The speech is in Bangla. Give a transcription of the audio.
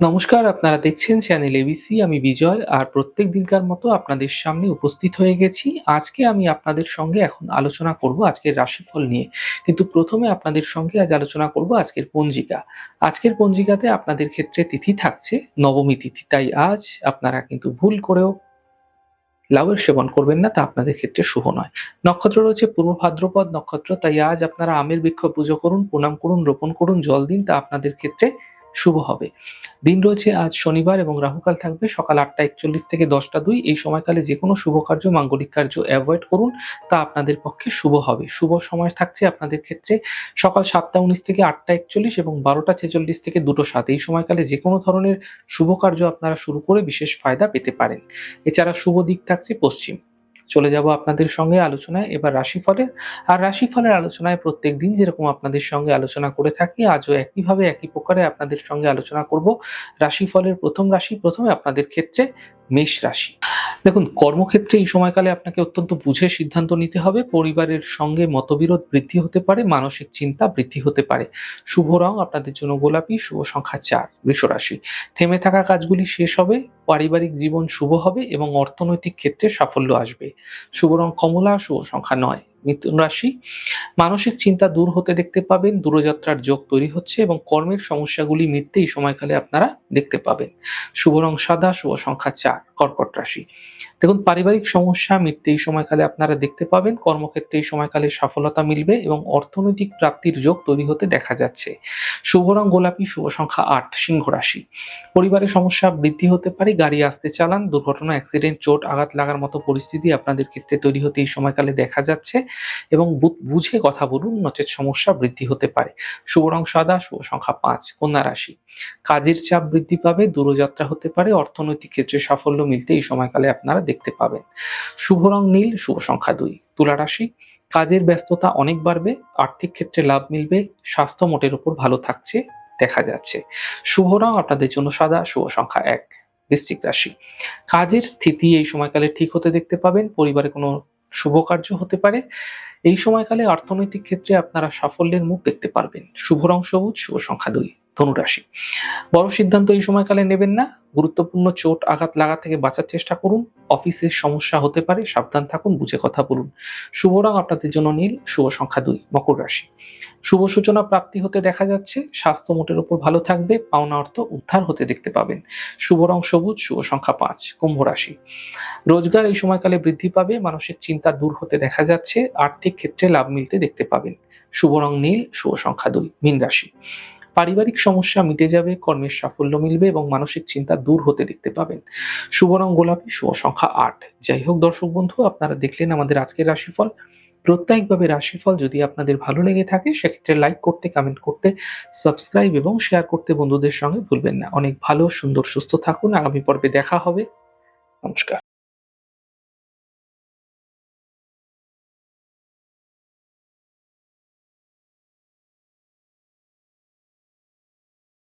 নমস্কার, আপনারা দেখছেন চ্যানেল এবিসি আমি বিজয় আর প্রত্যেক দিনকার মতো আপনাদের সামনে উপস্থিত হয়ে গেছি। আজকে আমি আপনাদের সঙ্গে এখন আলোচনা করব আজকের রাশিফল নিয়ে। কিন্তু প্রথমে আপনাদের সঙ্গে আজ আলোচনা করব আজকের পঞ্জিকা। আজকের পঞ্জিকাতে আপনাদের ক্ষেত্রে তিথি থাকছে, নবমী তিথি। তাই আজ আপনারা কিন্তু ভুল করেও লাউয়ের সেবন করবেন না, তা আপনাদের ক্ষেত্রে শুভ নয়। নক্ষত্র রয়েছে পূর্ব ভাদ্রপদ নক্ষত্র, তাই আজ আপনারা আমের বৃক্ষ পুজো করুন, প্রণাম করুন, রোপণ করুন, জল দিন, তা আপনাদের ক্ষেত্রে শুভ হবে। দিন রয়েছে আজ শনিবার এবং রাহুকাল থাকবে সকাল আটটা একচল্লিশ থেকে দশটা দুই। এই সময়কালে যে কোনো শুভ কার্য, মাঙ্গলিক কার্য অ্যাভয়েড করুন। তা আপনাদের পক্ষে শুভ হবে। শুভ সময় থাকছে আপনাদের ক্ষেত্রে সকাল সাতটা উনিশ থেকে আটটা একচল্লিশ এবং বারোটা ছেচল্লিশ থেকে দুটো সাত। এই সময়কালে যে কোনো ধরনের শুভ কার্য আপনারা শুরু করে বিশেষ ফায়দা পেতে পারেন। এছাড়া শুভ দিক থাকছে পশ্চিম। চলে যাব আপনাদের সঙ্গে আলোচনায়। এবার রাশিফলের, আর রাশিফলের আলোচনায় প্রত্যেক দিন যেরকম আপনাদের সঙ্গে আলোচনা করে থাকি, আজও একইভাবে একই প্রকারে আপনাদের সঙ্গে আলোচনা করব। রাশিফলের প্রথম রাশি, প্রথমে আপনাদের ক্ষেত্রে মেষ রাশি। দেখুন, কর্মক্ষেত্রে এই সময়কালে আপনাকে অত্যন্ত বুঝে সিদ্ধান্ত নিতে হবে। পরিবারের সঙ্গে মতবিরোধ বৃদ্ধি হতে পারে, মানসিক চিন্তা বৃদ্ধি হতে পারে। শুভ রং আপনাদের জন্য গোলাপি, শুভ সংখ্যা চার বৃষ রাশি থেমে থাকা কাজগুলি শেষ হবে, পারিবারিক জীবন শুভ হবে এবং অর্থনৈতিক ক্ষেত্রে সাফল্য আসবে। শুভ রং কমলা, শুভ সংখ্যা নয়, মিথুন রাশি। মানসিক চিন্তা দূর হতে দেখতে পাবেন, দূরযাত্রার যোগ তৈরি হচ্ছে এবং কর্মের সমস্যাগুলি মিটতে এই সময়কালে আপনারা দেখতে পাবেন। শুভ রং সাদা, শুভ সংখ্যা চার। কর্কট রাশি। দেখুন, পারিবারিক সমস্যা মিটতে এই সময়কালে আপনারা দেখতে পাবেন। কর্মক্ষেত্রে এই সময়কালে সফলতা মিলবে এবং অর্থনৈতিক প্রাপ্তির যোগ তৈরি হতে দেখা যাচ্ছে। শুভ রং, গোলাপি, শুভ সংখ্যা আট, সিংহ রাশি। পরিবারের সমস্যা বৃদ্ধি হতে পারে, গাড়ি আসতে চালান, দুর্ঘটনা অ্যাক্সিডেন্ট চোট, আঘাত লাগার মতো পরিস্থিতি আপনাদের ক্ষেত্রে তৈরি হতে এই সময়কালে দেখা যাচ্ছে এবং বুঝে কথা বলুন, নচেত সমস্যা বৃদ্ধি হতে পারে। শুভ রং সাদা, শুভ সংখ্যা পাঁচ, কন্যা রাশি। কাজের চাপ বৃদ্ধি পাবে, দূরযাত্রা হতে পারে, অর্থনৈতিক ক্ষেত্রে সাফল্য মিলতে এই সময়কালে আপনারা দেখতে পাবেন। শুভ রং নীল, শুভ সংখ্যা দুই। তুলা রাশি, কাজের ব্যস্ততা অনেক বাড়বে, আর্থিক ক্ষেত্রে লাভ মিলবে, স্বাস্থ্য মোটের উপর ভালো থাকছে, দেখা যাচ্ছে। শুভ রং আপনাদের জন্য সাদা, শুভ সংখ্যা এক। বৃশ্চিক রাশি, কাজের স্থিতি এই সময়কালে ঠিক হতে দেখতে পাবেন, পরিবারে কোনো শুভ কার্য হতে পারে। এই সময়কালে অর্থনৈতিক ক্ষেত্রে আপনারা সাফল্যের মুখ দেখতে পারবেন। শুভ রং সবুজ, শুভ সংখ্যা দুই। ধনুরাশি। বড় সিদ্ধান্ত এই সময়কালে নেবেন না। গুরুত্বপূর্ণ চোট আঘাত লাগা থেকে বাঁচার চেষ্টা করুন। অফিসের সমস্যা হতে পারে, সাবধান থাকুন, বুঝে কথা বলুন। শুভ রং আপনাদের জন্য নীল, শুভ সংখ্যা দুই, মকর রাশি। শুভ সূচনা প্রাপ্তি হতে দেখা যাচ্ছে। স্বাস্থ্য মোটের উপর ভালো থাকবে, পাওনা অর্থ উদ্ধার হতে দেখতে পাবেন। শুভ রং সবুজ, শুভ সংখ্যা পাঁচ, কুম্ভ রাশি। রোজগার এই সময়কালে বৃদ্ধি পাবে, মানসিক চিন্তা দূর হতে দেখা যাচ্ছে, আর্থিক ক্ষেত্রে লাভ মিলতে দেখতে পাবেন। শুভ রং নীল, শুভ সংখ্যা দুই, মীন রাশি। পারিবারিক সমস্যা মিটে যাবে, কর্মের সাফল্য মিলবে এবং মানসিক চিন্তা দূর হতে দেখতে পাবেন। শুভ রং গোলাপি, শুভ সংখ্যা আট। যাই হোক দর্শক বন্ধু, আপনারা দেখলেন আমাদের আজকের রাশিফল। প্রত্যেকভাবে রাশিফল যদি আপনাদের ভালো লেগে থাকে, সেক্ষেত্রে লাইক করতে কমেন্ট করতে সাবস্ক্রাইব এবং শেয়ার করতে বন্ধুদের সঙ্গে ভুলবেন না। অনেক ভালো, সুন্দর, সুস্থ থাকুন। আগামী পর্বে দেখা হবে। নমস্কার।